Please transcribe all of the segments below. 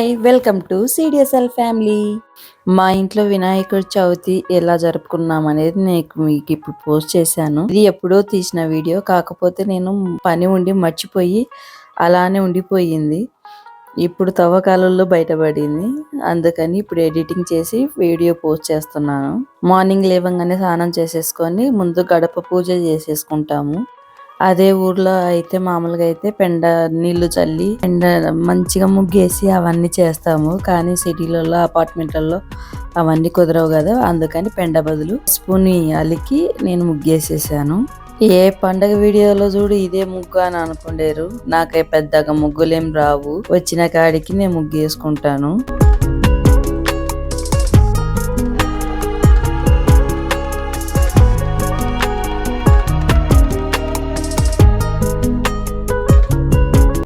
Hi welcome to CDSL family. మా ఇంట్లో వినాయకుడి చవితి ఎలా జరుపుకున్నాం అనేది నేను మీకు ఇప్పుడు పోస్ట్ చేశాను. ఇది ఎప్పుడో తీసిన వీడియో కాకపోతే నేను పని ఉండి మర్చిపోయి అలానే ఉండిపోయింది. ఇప్పుడు తవ్వకాలంలో బయటపడింది. అందుకని ఇప్పుడు ఎడిటింగ్ చేసి వీడియో పోస్ట్ చేస్తున్నాను. మార్నింగ్ లేవగానే స్నానం చేసేసుకొని ముందు గడప పూజ చేసేసుకుంటాము. అదే ఊర్లో అయితే మామూలుగా అయితే పెండ నీళ్ళు చల్లి పెండ మంచిగా ముగ్గేసి అవన్నీ చేస్తాము. కానీ సిటీలలో అపార్ట్మెంట్లలో అవన్నీ కుదరవు కదా. అందుకని పెండ బదులు స్పూన్ అలికి నేను ముగ్గేసేసాను. ఏ పండగ వీడియోలో చూడు ఇదే ముగ్గు అని అనుకుంటారు నాకే పెద్దగా ముగ్గులేం రావు. వచ్చిన కాడికి నేను ముగ్గు వేసుకుంటాను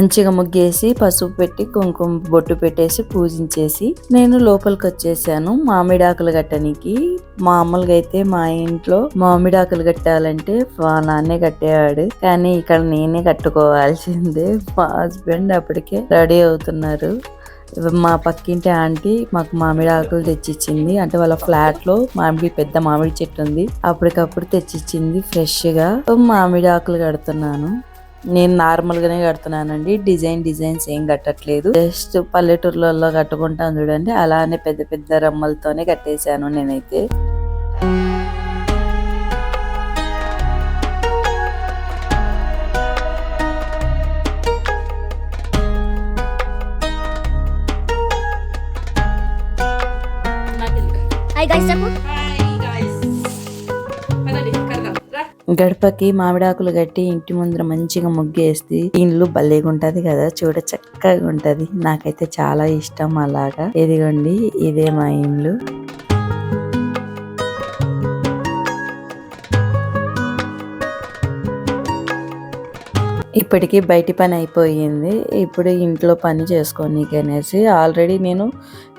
మంచిగా ముగ్గేసి పసుపు పెట్టి కుంకుమ బొట్టు పెట్టేసి పూజించేసి నేను లోపలికి వచ్చేసాను మామిడాకులు కట్టనికి. మామూలుగా అయితే మా ఇంట్లో మామిడాకులు కట్టాలంటే మా నాన్నే కట్టేవాడు. కానీ ఇక్కడ నేనే కట్టుకోవాల్సిందే. మా హస్బెండ్ అప్పటికే రెడీ అవుతున్నారు. మా పక్కింటి ఆంటీ మాకు మామిడి ఆకులు తెచ్చిచ్చింది. అంటే వాళ్ళ ఫ్లాట్లో మామిడి పెద్ద మామిడి చెట్టు ఉంది. అప్పటికప్పుడు తెచ్చిచ్చింది ఫ్రెష్గా మామిడి ఆకులు కడుతున్నాను. నేను నార్మల్గానే కడుతున్నానండి. డిజైన్ డిజైన్స్ ఏం కట్టట్లేదు. జస్ట్ పల్లెటూర్లలో కట్టుకుంటాను చూడండి. అలానే పెద్ద పెద్ద రమ్మలతోనే కట్టేశాను నేనైతే. హాయ్ గైస్ గడపకి మామిడాకులు కట్టి ఇంటి ముందర మంచిగా ముగ్గేస్తే ఇండ్లు భలేగా ఉంటది కదా చూడ చక్కగా ఉంటది నాకైతే చాలా ఇష్టం అలాగా. ఇదిగోండి ఇదే మా ఇండ్లు. ఇప్పటికీ బయటి పని అయిపోయింది. ఇప్పుడు ఇంట్లో పని చేసుకోనీకి అనేసి ఆల్రెడీ నేను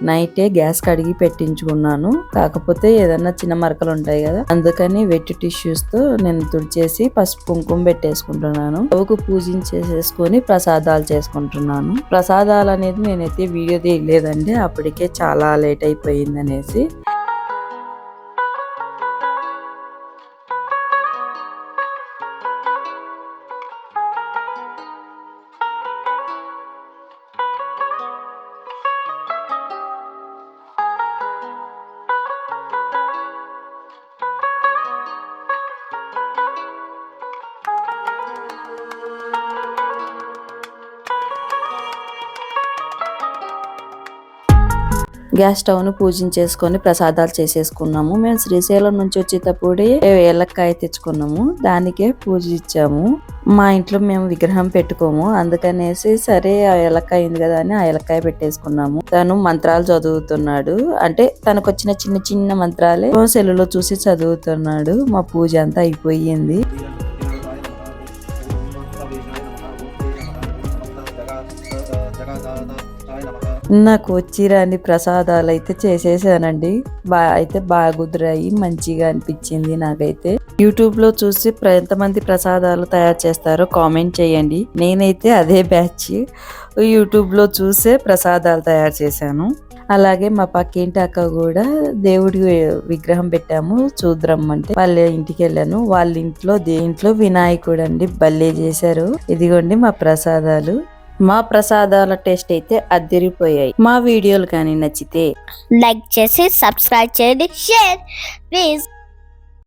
నైటే గ్యాస్ కడిగి పెట్టించుకున్నాను. కాకపోతే ఏదన్నా చిన్న మరకలు ఉంటాయి కదా అందుకని వెట్టి టిష్యూస్తో నేను తుడిచేసి పసుపు కుంకుమ పెట్టేసుకుంటున్నాను. ఒక పూజించేసేసుకొని ప్రసాదాలు చేసుకుంటున్నాను. ప్రసాదాలు అనేది నేనైతే వీడియో తీయలేదండి అప్పటికే చాలా లేట్ అయిపోయింది అనేసి. గ్యాస్ స్టవ్ను పూజించేసుకొని ప్రసాదాలు చేసేసుకున్నాము మేము శ్రీశైలం నుంచి వచ్చేటప్పుడే ఏలక్కాయ తెచ్చుకున్నాము దానికే పూజ ఇచ్చాము మా ఇంట్లో మేము విగ్రహం పెట్టుకోము అందుకనేసి సరే ఆ ఏలక్కాయ ఉంది కదా అని ఆ ఏలక్కాయ పెట్టేసుకున్నాము తను మంత్రాలు చదువుతున్నాడు అంటే తనకు వచ్చిన చిన్న చిన్న మంత్రాలే సెల్లులో చూసి చదువుతున్నాడు మా పూజ అంతా అయిపోయింది నాకు వచ్చిరాని ప్రసాదాలు అయితే చేసేసానండి. బా అయితే బాగా కుదిరాయి మంచిగా అనిపించింది నాకైతే. యూట్యూబ్లో చూసి ఎంతమంది ప్రసాదాలు తయారు చేస్తారో కామెంట్ చేయండి. నేనైతే అదే బ్యాచ్. యూట్యూబ్లో చూసే ప్రసాదాలు తయారు చేశాను. అలాగే మా పక్కింటి అక్క కూడా దేవుడి విగ్రహం పెట్టాము. చూద్దామంటే వాళ్ళ ఇంటికి వెళ్ళాను. వాళ్ళ ఇంట్లో దేంట్లో వినాయకుడు అండి భలే చేశారు. ఇదిగోండి మా ప్రసాదాలు. మా ప్రసాదాల టేస్ట్ అయితే అద్దరిపోయాయి మా వీడియోలు కానీ నచ్చితే లైక్ చేసి సబ్స్క్రైబ్ చేయండి షేర్. ప్లీజ్.